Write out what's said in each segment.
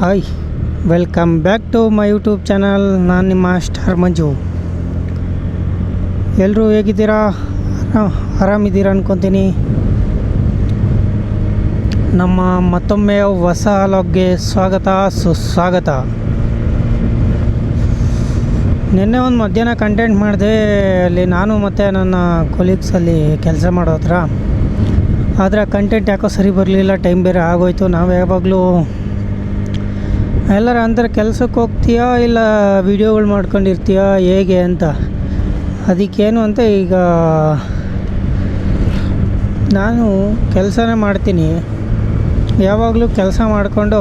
Hi welcome back to my YouTube channel ನಾನು ನಿಮ್ಮ star ಮಂಜು. ಎಲ್ಲರೂ ಹೇಗಿದ್ದೀರಾ? ಆರಾ- ಆರಾಮಿದ್ದೀರಾ ಅನ್ಕೊತೀನಿ. ನಮ್ಮ ಮತ್ತೊಮ್ಮೆ ಹೊಸ ಲಾಗ್ಗೆ ಸ್ವಾಗತ, ಸುಸ್ವಾಗತ. ನಿನ್ನೆ ಒಂದು ಮಧ್ಯಾಹ್ನ ಕಂಟೆಂಟ್ ಮಾಡಿದೆ, ಅಲ್ಲಿ ನಾನು ಮತ್ತು ನನ್ನ ಕೊಲೀಗ್ಸಲ್ಲಿ ಕೆಲಸ ಮಾಡೋ ಹತ್ರ. ಆದರೆ ಕಂಟೆಂಟ್ ಯಾಕೋ ಸರಿ ಬರಲಿಲ್ಲ ಟೈಮ್ ಬೇರೆ ಆಗೋಯ್ತು. ನಾವು ಯಾವಾಗಲೂ ಎಲ್ಲರ ಅಂದರೆ ಕೆಲ್ಸಕ್ಕೆ ಹೋಗ್ತೀಯಾ ಇಲ್ಲ ವೀಡಿಯೋಗಳು ಮಾಡ್ಕೊಂಡಿರ್ತೀಯಾ ಹೇಗೆ ಅಂತ? ಅದಕ್ಕೇನು ಅಂತ ಈಗ ನಾನು ಕೆಲಸನೇ ಮಾಡ್ತೀನಿ. ಯಾವಾಗಲೂ ಕೆಲಸ ಮಾಡಿಕೊಂಡು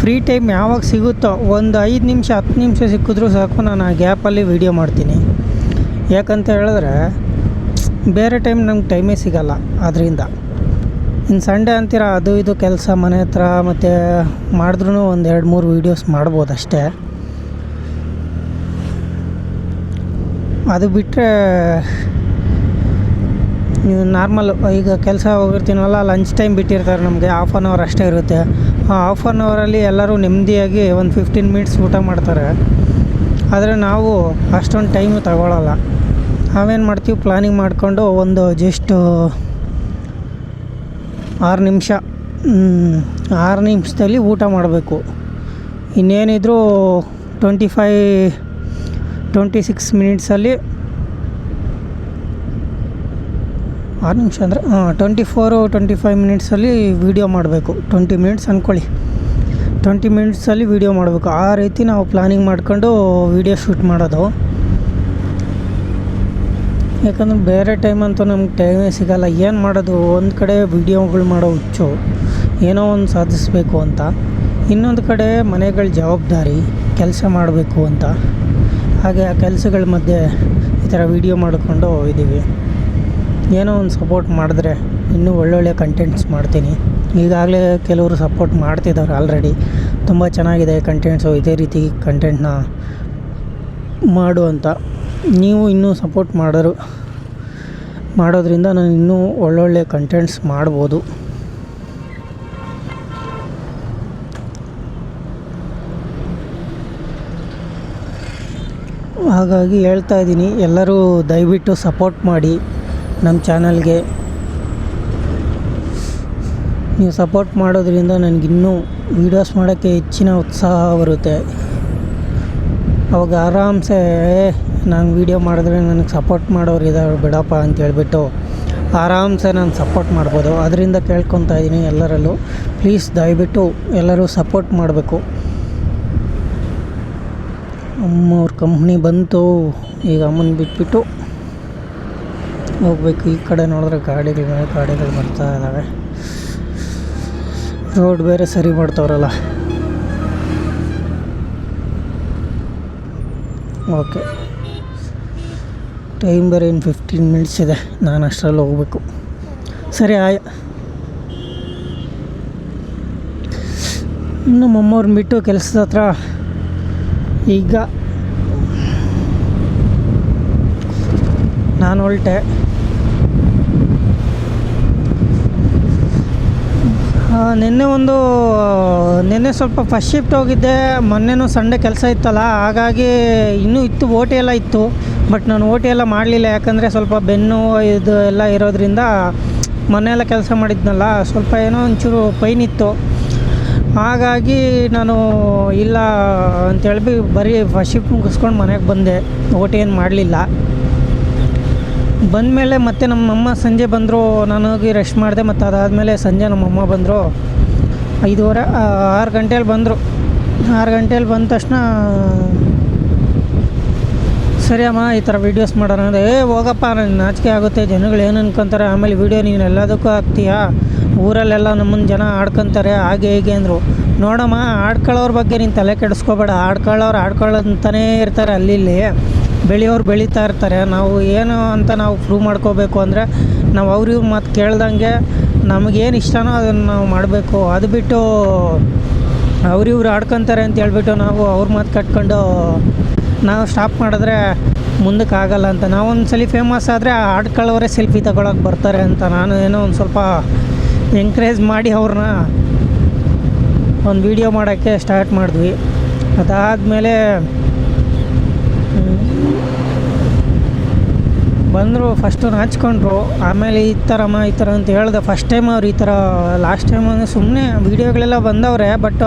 ಫ್ರೀ ಟೈಮ್ ಯಾವಾಗ ಸಿಗುತ್ತೋ ಒಂದು ಐದು ನಿಮಿಷ, ಹತ್ತು ನಿಮಿಷ ಸಿಕ್ಕಿದ್ರೂ ಸಾಕು ನಾನು ಆ ಗ್ಯಾಪಲ್ಲಿ ವೀಡಿಯೋ ಮಾಡ್ತೀನಿ. ಯಾಕಂತ ಹೇಳಿದ್ರೆ ಬೇರೆ ಟೈಮ್ ನಮ್ಗೆ ಟೈಮೇ ಸಿಗಲ್ಲ ಅದರಿಂದ ಇನ್ನು ಸಂಡೇ ಅಂತೀರ ಅದು ಇದು ಕೆಲಸ ಮನೆ ಹತ್ರ ಮತ್ತು ಮಾಡಿದ್ರೂ ಒಂದು ಎರಡು ಮೂರು ವೀಡಿಯೋಸ್ ಮಾಡ್ಬೋದು ಅಷ್ಟೇ ಅದು ಬಿಟ್ಟರೆ ನೀವು ನಾರ್ಮಲ್ ಈಗ ಕೆಲಸ ಹೋಗಿರ್ತೀನಲ್ಲ ಲಂಚ್ ಟೈಮ್ ಬಿಟ್ಟಿರ್ತಾರೆ ನಮಗೆ ಹಾಫ್ ಆನ್ ಅವರ್ ಅಷ್ಟೇ ಇರುತ್ತೆ. ಆ ಹಾಫ್ ಆನ್ ಅವರಲ್ಲಿ ಎಲ್ಲರೂ ನೆಮ್ಮದಿಯಾಗಿ ಒಂದು ಫಿಫ್ಟೀನ್ ಮಿನಿಟ್ಸ್ ಊಟ ಮಾಡ್ತಾರೆ. ಆದರೆ ನಾವು ಅಷ್ಟೊಂದು ಟೈಮು ತಗೊಳ್ಳಲ್ಲ ನಾವೇನು ಮಾಡ್ತೀವಿ ಪ್ಲಾನಿಂಗ್ ಮಾಡಿಕೊಂಡು ಒಂದು ಜಸ್ಟ್ ಆರು ನಿಮಿಷ. ಆರು ನಿಮಿಷದಲ್ಲಿ ಊಟ ಮಾಡಬೇಕು. ಇನ್ನೇನಿದ್ರು ಟ್ವೆಂಟಿ ಫೈ ಟ್ವೆಂಟಿ ಸಿಕ್ಸ್ ಮಿನಿಟ್ಸಲ್ಲಿ ಆರು ನಿಮಿಷ ಅಂದರೆ, ಹಾಂ ಟ್ವೆಂಟಿ ಫೋರು ಟ್ವೆಂಟಿ ಫೈವ್ ಮಿನಿಟ್ಸಲ್ಲಿ ವೀಡಿಯೋ ಮಾಡಬೇಕು ಟ್ವೆಂಟಿ ಮಿನಿಟ್ಸ್ ಅಂದ್ಕೊಳ್ಳಿ ಟ್ವೆಂಟಿ ಮಿನಿಟ್ಸಲ್ಲಿ ವೀಡಿಯೋ ಮಾಡಬೇಕು. ಆ ರೀತಿ ನಾವು ಪ್ಲಾನಿಂಗ್ ಮಾಡ್ಕೊಂಡು ವೀಡಿಯೋ ಶೂಟ್ ಮಾಡೋದು. ಯಾಕಂದ್ರೆ ಬೇರೆ ಟೈಮ್ ಅಂತೂ ನಮ್ಗೆ ಟೈಮೇ ಸಿಗಲ್ಲ. ಏನು ಮಾಡೋದು? ಒಂದು ಕಡೆ ವೀಡಿಯೋಗಳು ಮಾಡೋ ಹುಚ್ಚು. ಏನೋ ಒಂದು ಸಾಧಿಸಬೇಕು ಅಂತ. ಇನ್ನೊಂದು ಕಡೆ ಮನೆಗಳ ಜವಾಬ್ದಾರಿ, ಕೆಲಸ ಮಾಡಬೇಕು ಅಂತ. ಹಾಗೆ ಆ ಕೆಲಸಗಳ ಮಧ್ಯೆ ಈ ಥರ ವೀಡಿಯೋ ಮಾಡಿಕೊಂಡು ಇದ್ದೀವಿ ಏನೋ ಒಂದು ಸಪೋರ್ಟ್ ಮಾಡಿದ್ರೆ ಇನ್ನೂ ಒಳ್ಳೊಳ್ಳೆ ಕಂಟೆಂಟ್ಸ್ ಮಾಡ್ತೀನಿ. ಈಗಾಗಲೇ ಕೆಲವರು ಸಪೋರ್ಟ್ ಮಾಡ್ತಿದ್ದಾರೆ ಆಲ್ರೆಡಿ ತುಂಬ ಚೆನ್ನಾಗಿದೆ ಕಂಟೆಂಟ್ಸು ಇದೇ ರೀತಿ ಕಂಟೆಂಟ್ನ ಮಾಡು ಅಂತ. ನೀವು ಇನ್ನೂ ಸಪೋರ್ಟ್ ಮಾಡೋರು, ಮಾಡೋದ್ರಿಂದ ನಾನು ಇನ್ನೂ ಒಳ್ಳೊಳ್ಳೆ ಕಂಟೆಂಟ್ಸ್ ಮಾಡ್ಬೋದು. ಹಾಗಾಗಿ ಹೇಳ್ತಾ ಇದ್ದೀನಿ, ಎಲ್ಲರೂ ದಯವಿಟ್ಟು ಸಪೋರ್ಟ್ ಮಾಡಿ ನಮ್ಮ ಚಾನಲ್ಗೆ ನೀವು ಸಪೋರ್ಟ್ ಮಾಡೋದ್ರಿಂದ ನನಗಿನ್ನೂ ವೀಡಿಯೋಸ್ ಮಾಡೋಕ್ಕೆ ಹೆಚ್ಚಿನ ಉತ್ಸಾಹ ಬರುತ್ತೆ. ಅವಾಗ ಆರಾಮ್ಸೆ ನಾನು ವೀಡಿಯೋ ಮಾಡಿದ್ರೆ ನನಗೆ ಸಪೋರ್ಟ್ ಮಾಡೋರು ಇದ್ದಾರೆ ಬಿಡಪ್ಪ ಅಂತ ಹೇಳ್ಬಿಟ್ಟು ಆರಾಮ್ಸೆ ನಾನು ಸಪೋರ್ಟ್ ಮಾಡ್ಬೋದು. ಅದರಿಂದ ಕೇಳ್ಕೊತಾ ಇದ್ದೀನಿ ಎಲ್ಲರಲ್ಲೂ. ಪ್ಲೀಸ್ ದಯವಿಟ್ಟು ಎಲ್ಲರೂ ಸಪೋರ್ಟ್ ಮಾಡಬೇಕು. ಅಮ್ಮವ್ರ ಕಂಪ್ನಿ ಬಂತು. ಈಗ ಅಮ್ಮನ ಬಿಟ್ಬಿಟ್ಟು ಹೋಗ್ಬೇಕು. ಈ ಕಡೆ ನೋಡಿದ್ರೆ ಗಾಡಿಗಳು ಗಾಡಿಗಳು ಬರ್ತಾ ಇದ್ದಾವೆ ರೋಡ್ ಬೇರೆ ಸರಿ ಮಾಡ್ತವ್ರಲ್ಲ. ಓಕೆ ಟೈಮ್ ಬೇರೆ ಇನ್ನು ಫಿಫ್ಟೀನ್ ಮಿನಿಟ್ಸ್ ಇದೆ. ನಾನು ಅಷ್ಟರಲ್ಲಿ ಹೋಗ್ಬೇಕು. ಸರಿ, ಆಯ. ಇನ್ನು ಅಮ್ಮವ್ರನ್ನ ಬಿಟ್ಟು ಕೆಲಸದ ಹತ್ರ ಈಗ ನಾನು ಹೊರಟೆ. ನಿನ್ನೆ ಒಂದು, ನಿನ್ನೆ ಸ್ವಲ್ಪ ಫಸ್ಟ್ ಶಿಫ್ಟ್ ಹೋಗಿದ್ದೆ. ಮೊನ್ನೆನೂ ಸಂಡೆ ಕೆಲಸ ಇತ್ತಲ್ಲ, ಹಾಗಾಗಿ ಇನ್ನೂ ಇತ್ತು ಓಟಿ ಎಲ್ಲ ಇತ್ತು. ಬಟ್ ನಾನು ಓ ಟಿ ಎಲ್ಲ ಮಾಡಲಿಲ್ಲ, ಯಾಕಂದರೆ ಸ್ವಲ್ಪ ಬೆನ್ನು ಇದು ಎಲ್ಲ ಇರೋದ್ರಿಂದ ಮನೆಯೆಲ್ಲ ಕೆಲಸ ಮಾಡಿದ್ನಲ್ಲ, ಸ್ವಲ್ಪ ಏನೋ ಒಂಚೂರು ಪೈನ್ ಇತ್ತು. ಹಾಗಾಗಿ ನಾನು ಇಲ್ಲ ಅಂತೇಳಿ ಬರೀ ಫಸ್ಟ್ ಶಿಫ್ಟ್ ಮುಗಿಸ್ಕೊಂಡು ಮನೆಗೆ ಬಂದೆ ಓ ಟಿ ಏನು ಮಾಡಲಿಲ್ಲ. ಬಂದಮೇಲೆ ಮತ್ತೆ ನಮ್ಮಮ್ಮ ಸಂಜೆ ಬಂದರು ನನಗೆ ರೆಸ್ಟ್ ಮಾಡಿದೆ, ಮತ್ತು ಅದಾದಮೇಲೆ ಸಂಜೆ ನಮ್ಮಮ್ಮ ಬಂದರು. ಐದುವರೆ ಆರು ಗಂಟೇಲಿ ಬಂದರು. ಆರು ಗಂಟೇಲಿ ಬಂದ ತಕ್ಷಣ ಸರಿ ಅಮ್ಮ, ಈ ಥರ ವೀಡಿಯೋಸ್ ಮಾಡೋಣ ಅಂದರೆ, ಏ, ಹೋಗಪ್ಪ ನನಗೆ ನಾಚಿಕೆ ಆಗುತ್ತೆ, ಜನಗಳು ಏನು ಅನ್ಕೊಂತಾರೆ, ಆಮೇಲೆ ವೀಡಿಯೋ ನೀನು ಎಲ್ಲದಕ್ಕೂ ಹಾಕ್ತೀಯಾ? ಊರಲ್ಲೆಲ್ಲ ನಮ್ಮನ್ನು ಜನ ಆಡ್ಕೊತಾರೆ, ಹಾಗೆ ಹೀಗೆ ಅಂದರು. ನೋಡಮ್ಮ, ಆಡ್ಕೊಳ್ಳೋರ ಬಗ್ಗೆ ನೀನು ತಲೆ ಕೆಡಿಸ್ಕೋಬೇಡ. ಆಡ್ಕೊಳ್ಳೋರು ಆಡ್ಕೊಳ್ಳೋಂತಲೇ ಇರ್ತಾರೆ ಅಲ್ಲಿ ಇಲ್ಲಿ ಬೆಳೆಯೋರು ಬೆಳೀತಾ ಇರ್ತಾರೆ. ನಾವು ಏನು ಅಂತ ನಾವು ಪ್ರೂವ್ ಮಾಡ್ಕೋಬೇಕು ಅಂದರೆ, ನಾವು ಅವ್ರಿವ್ರು ಮಾತು ಕೇಳ್ದಂಗೆ ನಮಗೇನು ಇಷ್ಟನೋ ಅದನ್ನು ನಾವು ಮಾಡಬೇಕು. ಅದು ಬಿಟ್ಟು ಅವ್ರಿವ್ರು ಆಡ್ಕೊತಾರೆ ಅಂತ ಹೇಳ್ಬಿಟ್ಟು ನಾವು ಅವ್ರ ಮಾತು ಕಟ್ಕೊಂಡು ನಾವು ಸ್ಟಾಪ್ ಮಾಡಿದ್ರೆ ಮುಂದಕ್ಕೆ ಆಗಲ್ಲ ಅಂತ. ನಾವೊಂದು ಸಲ ಫೇಮಸ್ ಆದರೆ ಹಾಡ್ಕೊಳ್ಳೋರೇ ಸೆಲ್ಫಿ ತಗೊಳಕ್ಕೆ ಬರ್ತಾರೆ ಅಂತ. ನಾನು ಏನೋ ಒಂದು ಸ್ವಲ್ಪ ಎಂಕರೇಜ್ ಮಾಡಿ ಅವ್ರನ್ನ ಒಂದು ವಿಡಿಯೋ ಮಾಡೋಕ್ಕೆ ಸ್ಟಾರ್ಟ್ ಮಾಡಿದ್ವಿ. ಅದಾದಮೇಲೆ ಬಂದರು ಫಸ್ಟು ನಾಚ್ಕೊಂಡ್ರು. ಆಮೇಲೆ ಈ ಥರಮ್ಮ ಈ ಥರ ಅಂತ ಹೇಳ್ದೆ. ಫಸ್ಟ್ ಟೈಮ್ ಅವ್ರು ಈ ಥರ ಲಾಸ್ಟ್ ಟೈಮ್ ಅಂದರೆ ಸುಮ್ಮನೆ ವೀಡಿಯೋಗಳೆಲ್ಲ ಬಂದವ್ರೆ ಬಟ್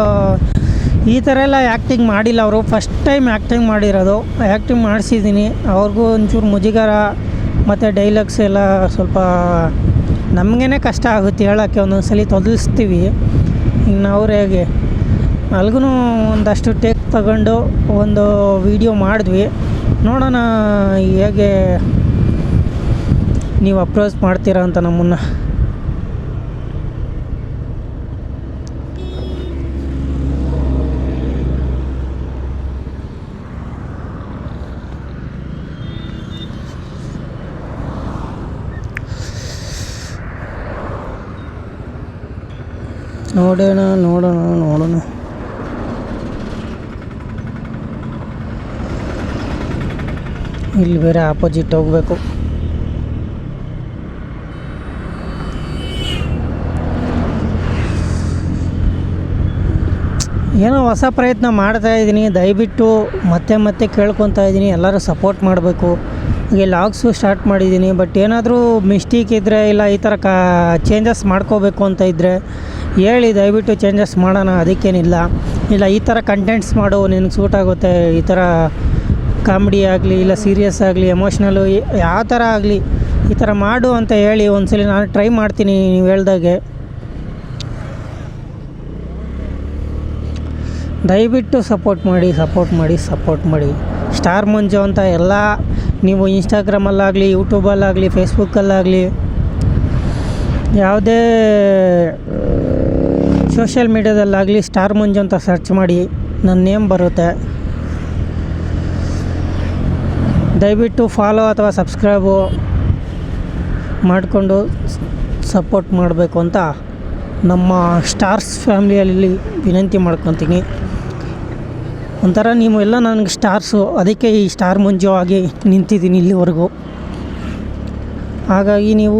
ಈ ಥರ ಎಲ್ಲ ಆ್ಯಕ್ಟಿಂಗ್ ಮಾಡಿಲ್ಲ ಅವರು. ಫಸ್ಟ್ ಟೈಮ್ ಆ್ಯಕ್ಟಿಂಗ್ ಮಾಡಿರೋದು. ಆ್ಯಕ್ಟಿಂಗ್ ಮಾಡಿಸಿದ್ದೀನಿ. ಅವ್ರಿಗೂ ಒಂಚೂರು ಮುಜುಗರ ಮತ್ತು ಡೈಲಾಗ್ಸ್ ಎಲ್ಲ ಸ್ವಲ್ಪ ನಮಗೇ ಕಷ್ಟ ಆಗುತ್ತೆ ಹೇಳೋಕ್ಕೆ ಒಂದೊಂದು ಸಲ ತೊದಲಿಸ್ತೀವಿ ಇನ್ನು ಅವ್ರು ಹೇಗೆ? ಅಲ್ಗೂ ಒಂದಷ್ಟು ಟೇಕ್ ತಗೊಂಡು ಒಂದು ವಿಡಿಯೋ ಮಾಡಿದ್ವಿ. ನೋಡೋಣ ಹೇಗೆ ನೀವು ಅಪ್ರೋಚ್ ಮಾಡ್ತೀರಾ ಅಂತ ನಮ್ಮನ್ನು. ನೋಡೋಣ ನೋಡೋಣ ನೋಡೋಣ. ಇಲ್ಲಿ ಬೇರೆ ಆಪೋಸಿಟ್ ಹೋಗಬೇಕು. ಏನೋ ಹೊಸ ಪ್ರಯತ್ನ ಮಾಡ್ತಾ ಇದ್ದೀನಿ. ದಯವಿಟ್ಟು ಮತ್ತೆ ಮತ್ತೆ ಕೇಳ್ಕೊತಾ ಇದ್ದೀನಿ. ಎಲ್ಲರೂ ಸಪೋರ್ಟ್ ಮಾಡಬೇಕು. ಹಾಗೆ ಲಾಗ್ಸು ಸ್ಟಾರ್ಟ್ ಮಾಡಿದ್ದೀನಿ. ಬಟ್ ಏನಾದರೂ ಮಿಸ್ಟೇಕ್ ಇದ್ದರೆ ಇಲ್ಲ, ಈ ಥರ ಕಾ ಚೇಂಜಸ್ ಮಾಡ್ಕೋಬೇಕು ಅಂತ ಇದ್ದರೆ ಹೇಳಿ, ದಯವಿಟ್ಟು ಚೇಂಜಸ್ ಮಾಡೋಣ, ಅದಕ್ಕೇನಿಲ್ಲ. ಇಲ್ಲ, ಈ ಥರ ಕಂಟೆಂಟ್ಸ್ ಮಾಡು, ನಿನಗೆ ಸೂಟ್ ಆಗುತ್ತೆ, ಈ ಥರ ಕಾಮಿಡಿ ಆಗಲಿ, ಇಲ್ಲ ಸೀರಿಯಸ್ ಆಗಲಿ ಎಮೋಷ್ನಲು ಯಾವ ಥರ ಆಗಲಿ, ಈ ಥರ ಮಾಡು ಅಂತ ಹೇಳಿ, ಒಂದ್ಸಲಿ ನಾನು ಟ್ರೈ ಮಾಡ್ತೀನಿ, ನೀವು ಹೇಳ್ದಾಗೆ. ದಯವಿಟ್ಟು ಸಪೋರ್ಟ್ ಮಾಡಿ ಸಪೋರ್ಟ್ ಮಾಡಿ ಸಪೋರ್ಟ್ ಮಾಡಿ. ಸ್ಟಾರ್ ಮಂಜು ಅಂತ ಎಲ್ಲ, ನೀವು ಇನ್ಸ್ಟಾಗ್ರಾಮಲ್ಲಾಗಲಿ ಯೂಟ್ಯೂಬಲ್ಲಾಗಲಿ ಫೇಸ್ಬುಕ್ಕಲ್ಲಾಗಲಿ ಯಾವುದೇ ಸೋಷಿಯಲ್ ಮೀಡ್ಯಾದಲ್ಲಾಗಲಿ ಸ್ಟಾರ್ ಮಂಜು ಅಂತ ಸರ್ಚ್ ಮಾಡಿ ನನ್ನ ನೇಮ್ ಬರುತ್ತೆ. ದಯವಿಟ್ಟು ಫಾಲೋ ಅಥವಾ ಸಬ್ಸ್ಕ್ರೈಬು ಮಾಡಿಕೊಂಡು ಸಪೋರ್ಟ್ ಮಾಡಬೇಕು ಅಂತ ನಮ್ಮ ಸ್ಟಾರ್ಸ್ ಫ್ಯಾಮ್ಲಿಯಲ್ಲಿ ವಿನಂತಿ ಮಾಡ್ಕೊತೀನಿ. ಒಂಥರ ನೀವು ಎಲ್ಲ ನನಗೆ ಸ್ಟಾರ್ಸು ಅದಕ್ಕೆ ಈ ಸ್ಟಾರ್ ಮಂಜು ಆಗಿ ನಿಂತಿದ್ದೀನಿ ಇಲ್ಲಿವರೆಗೂ. ಹಾಗಾಗಿ ನೀವು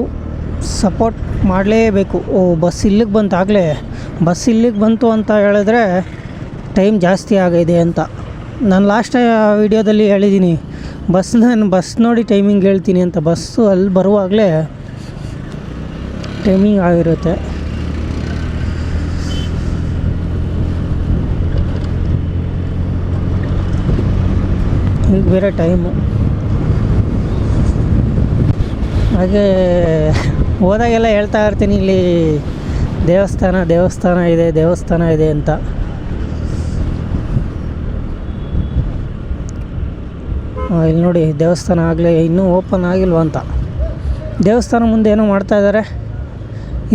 ಸಪೋರ್ಟ್ ಮಾಡಲೇಬೇಕು. ಓ, ಬಸ್ ಇಲ್ಲಿಗೆ ಬಂತಾಗಲೇ ಬಸ್ ಇಲ್ಲಿಗೆ ಬಂತು ಅಂತ ಹೇಳಿದ್ರೆ ಟೈಮ್ ಜಾಸ್ತಿ ಆಗಿದೆ ಅಂತ. ನಾನು ಲಾಸ್ಟ್ ವೀಡಿಯೋದಲ್ಲಿ ಹೇಳಿದ್ದೀನಿ ಬಸ್ ನಾನು ಬಸ್ ನೋಡಿ ಟೈಮಿಂಗ್ ಹೇಳ್ತೀನಿ ಅಂತ. ಬಸ್ಸು ಅಲ್ಲಿ ಬರುವಾಗಲೇ ಟೈಮಿಂಗ್ ಆಗಿರುತ್ತೆ. ಈಗ ಬೇರೆ ಟೈಮು ಹಾಗೆ ಹೋದಾಗೆಲ್ಲ ಹೇಳ್ತಾ ಇರ್ತೀನಿ ಇಲ್ಲಿ ದೇವಸ್ಥಾನ ದೇವಸ್ಥಾನ ಇದೆ ದೇವಸ್ಥಾನ ಇದೆ ಅಂತ. ಇಲ್ಲಿ ನೋಡಿ, ದೇವಸ್ಥಾನ ಆಗಲೇ ಇನ್ನೂ ಓಪನ್ ಆಗಿಲ್ವ ಅಂತ. ದೇವಸ್ಥಾನ ಮುಂದೆ ಏನೋ ಮಾಡ್ತಾ ಇದ್ದಾರೆ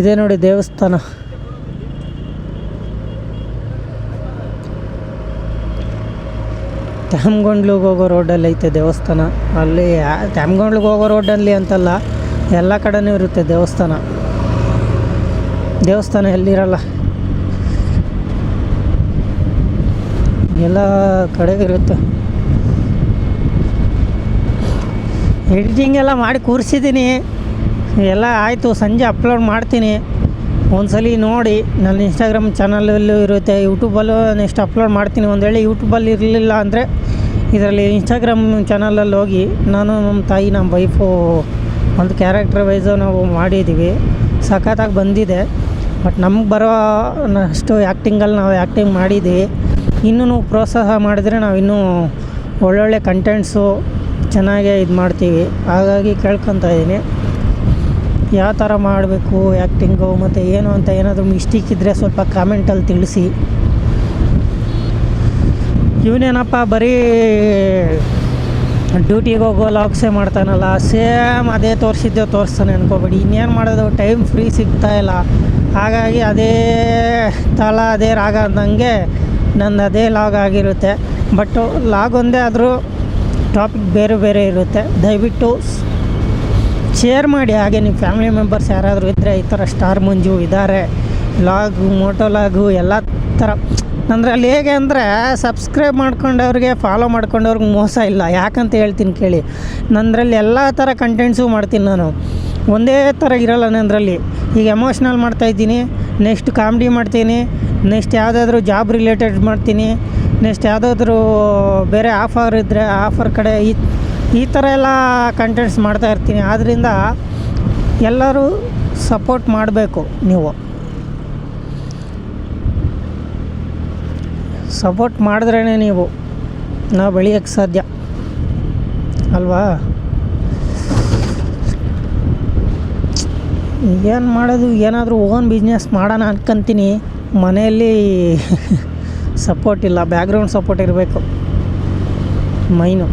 ಇದೇ ನೋಡಿ ದೇವಸ್ಥಾನ. ತ್ಯಾಮ್ಗೊಂಡ್ಲಿಗೆ ಹೋಗೋ ರೋಡಲ್ಲಿ ಐತೆ ದೇವಸ್ಥಾನ. ಅಲ್ಲಿ ತ್ಯಾಮ್ಗೊಂಡ್ಲಿಗೆ ಹೋಗೋ ರೋಡಲ್ಲಿ ಅಂತಲ್ಲ, ಎಲ್ಲ ಕಡೆನೂ ಇರುತ್ತೆ ದೇವಸ್ಥಾನ. ದೇವಸ್ಥಾನ ಎಲ್ಲಿರಲ್ಲ? ಎಲ್ಲ ಕಡೆಗೆ ಇರುತ್ತೆ. ಎಡಿಟಿಂಗ್ ಎಲ್ಲ ಮಾಡಿ ಕೂರಿಸಿದ್ದೀನಿ. ಎಲ್ಲ ಆಯಿತು, ಸಂಜೆ ಅಪ್ಲೋಡ್ ಮಾಡ್ತೀನಿ. ಒಂದ್ಸಲಿ ನೋಡಿ, ನನ್ನ ಇನ್ಸ್ಟಾಗ್ರಾಮ್ ಚಾನಲಲ್ಲೂ ಇರುತ್ತೆ. ಯೂಟ್ಯೂಬಲ್ಲೂ ನೆಕ್ಸ್ಟ್ ಅಪ್ಲೋಡ್ ಮಾಡ್ತೀನಿ. ಒಂದು ವೇಳೆ ಯೂಟ್ಯೂಬಲ್ಲಿ ಇರಲಿಲ್ಲ ಅಂದರೆ, ಇದರಲ್ಲಿ ಇನ್ಸ್ಟಾಗ್ರಾಮ್ ಚಾನಲಲ್ಲಿ ಹೋಗಿ, ನಾನು ನಮ್ಮ ತಾಯಿ ನಮ್ಮ ವೈಫು ಒಂದು ಕ್ಯಾರೆಕ್ಟರ್ ವೈಸು ನಾವು ಮಾಡಿದ್ದೀವಿ ಸಖತ್ತಾಗಿ ಬಂದಿದೆ. ಬಟ್ ನಮ್ಗೆ ಬರೋ ಅಷ್ಟು ಆ್ಯಕ್ಟಿಂಗಲ್ಲಿ ನಾವು ಆ್ಯಕ್ಟಿಂಗ್ ಮಾಡಿದ್ವಿ. ಇನ್ನೂ ಪ್ರೋತ್ಸಾಹ ಮಾಡಿದರೆ ನಾವು ಇನ್ನೂ ಒಳ್ಳೊಳ್ಳೆ ಕಂಟೆಂಟ್ಸು ಚೆನ್ನಾಗೇ ಇದು ಮಾಡ್ತೀವಿ. ಹಾಗಾಗಿ ಕೇಳ್ಕೊತಾ ಇದ್ದೀನಿ ಯಾವ ಥರ ಮಾಡಬೇಕು ಆ್ಯಕ್ಟಿಂಗು ಮತ್ತು ಏನು ಅಂತ ಏನಾದರೂ ಮಿಸ್ಟೇಕ್ ಇದ್ದರೆ ಸ್ವಲ್ಪ ಕಾಮೆಂಟಲ್ಲಿ ತಿಳಿಸಿ. ಇವನೇನಪ್ಪ ಬರೀ ಡ್ಯೂಟಿಗೆ ಹೋಗೋ ಲಾಗ್ಸೇ ಮಾಡ್ತಾನಲ್ಲ ಸೇಮ್ ಅದೇ ತೋರಿಸಿದ್ದೆ ತೋರಿಸ್ತಾನೆ ಅನ್ಕೋಬೇಡಿ. ಇನ್ನೇನು ಮಾಡೋದು? ಟೈಮ್ ಫ್ರೀ ಸಿಗ್ತಾ ಇಲ್ಲ. ಹಾಗಾಗಿ ಅದೇ ತಾಳ, ಅದೇ ರಾಗ ಅಂದಂಗೆ ನಂದು ಅದೇ ಲಾಗ್ ಆಗಿರುತ್ತೆ. ಬಟ್ಟು ಲಾಗ್ ಒಂದೇ ಆದರೂ ಟಾಪಿಕ್ ಬೇರೆ ಬೇರೆ ಇರುತ್ತೆ. ದಯವಿಟ್ಟು ಶೇರ್ ಮಾಡಿ, ಹಾಗೆ ನಿಮ್ಮ ಫ್ಯಾಮಿಲಿ ಮೆಂಬರ್ಸ್ ಯಾರಾದರೂ ಇದ್ದರೆ ಈ ಥರ ಸ್ಟಾರ್ ಮಂಜು ಇದ್ದಾರೆ. ಲಾಗು ಮೋಟೋ ಲಾಗು ಎಲ್ಲ ಥರ ಅಂದರೆ ಅಲ್ಲಿ ಹೇಗೆ ಅಂದರೆ ಸಬ್ಸ್ಕ್ರೈಬ್ ಮಾಡ್ಕೊಂಡವ್ರಿಗೆ ಫಾಲೋ ಮಾಡ್ಕೊಂಡವ್ರಿಗೆ ಮೋಸ ಇಲ್ಲ. ಯಾಕಂತ ಹೇಳ್ತೀನಿ ಕೇಳಿ. ನಂದ್ರಲ್ಲಿ ಎಲ್ಲ ಥರ ಕಂಟೆಂಟ್ಸು ಮಾಡ್ತೀನಿ ನಾನು. ಒಂದೇ ಥರ ಇರಲ್ಲ ನಂದರಲ್ಲಿ. ಈಗ ಎಮೋಷ್ನಲ್ ಮಾಡ್ತಾಯಿದ್ದೀನಿ ನೆಕ್ಸ್ಟ್ ಕಾಮಿಡಿ ಮಾಡ್ತೀನಿ. ನೆಕ್ಸ್ಟ್ ಯಾವುದಾದ್ರೂ ಜಾಬ್ ರಿಲೇಟೆಡ್ ಮಾಡ್ತೀನಿ. ನೆಕ್ಸ್ಟ್ ಯಾವುದಾದ್ರೂ ಬೇರೆ ಆಫರ್ ಇದ್ದರೆ ಆಫರ್ ಕಡೆ ಈ ಈ ಥರ ಎಲ್ಲ ಕಂಟೆಂಟ್ಸ್ ಮಾಡ್ತಾ ಇರ್ತೀನಿ. ಆದ್ದರಿಂದ ಎಲ್ಲರೂ ಸಪೋರ್ಟ್ ಮಾಡಬೇಕು ನೀವು. ಸಪೋರ್ಟ್ ಮಾಡಿದ್ರೇ ನೀವು. ನಾವು ಬೆಳೆಯೋಕ್ಕೆ ಸಾಧ್ಯ. ಅಲ್ವಾ? ಏನು ಮಾಡೋದು? ಏನಾದರೂ ಓನ್ ಬಿಸ್ನೆಸ್ ಮಾಡೋಣ ಅನ್ಕೊಂತೀನಿ. ಮನೆಯಲ್ಲಿ ಸಪೋರ್ಟ್ ಇಲ್ಲ. ಬ್ಯಾಕ್ಗ್ರೌಂಡ್ ಸಪೋರ್ಟ್ ಇರಬೇಕು. ಮೈನು.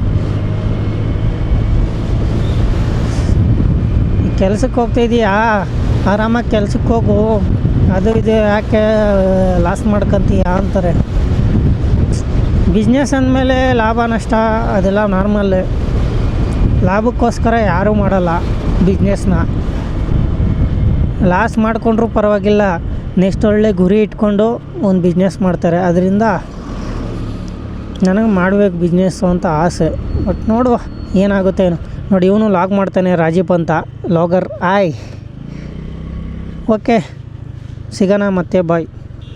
ಕೆಲ್ಸಕ್ಕೆ ಹೋಗ್ತಾಯಿದ್ದೀಯಾ ಆರಾಮಾಗಿ ಕೆಲಸಕ್ಕೆ ಹೋಗು. ಅದು ಇದು ಯಾಕೆ ಲಾಸ್ ಮಾಡ್ಕೊಂತೀಯ ಅಂತಾರೆ. ಬಿಸ್ನೆಸ್ ಅಂದಮೇಲೆ ಲಾಭ, ನಷ್ಟ ಅದೆಲ್ಲ ನಾರ್ಮಲ್ ಲಾಭಕ್ಕೋಸ್ಕರ ಯಾರೂ ಮಾಡಲ್ಲ ಬಿಸ್ನೆಸ್ನ ಲಾಸ್ ಮಾಡಿಕೊಂಡ್ರೂ ಪರವಾಗಿಲ್ಲ. ನೆಕ್ಸ್ಟ್ ಒಳ್ಳೆ ಗುರಿ ಇಟ್ಕೊಂಡು ಒಂದು ಬಿಸ್ನೆಸ್ ಮಾಡ್ತಾರೆ. ಅದರಿಂದ ನನಗೆ ಮಾಡಬೇಕು ಬಿಸ್ನೆಸ್ಸು ಅಂತ ಆಸೆ. ಬಟ್ ನೋಡುವ, ಏನಾಗುತ್ತೆ ಏನು. ನೋಡಿ, ಇವನು ಲಾಗ್ ಮಾಡ್ತಾನೆ ರಾಜೀಪ್ ಅಂತ. ಲಾಗರ್ ಆಯ್. ಓಕೆ ಸಿಗೋಣ ಮತ್ತೆ ಬಾಯ್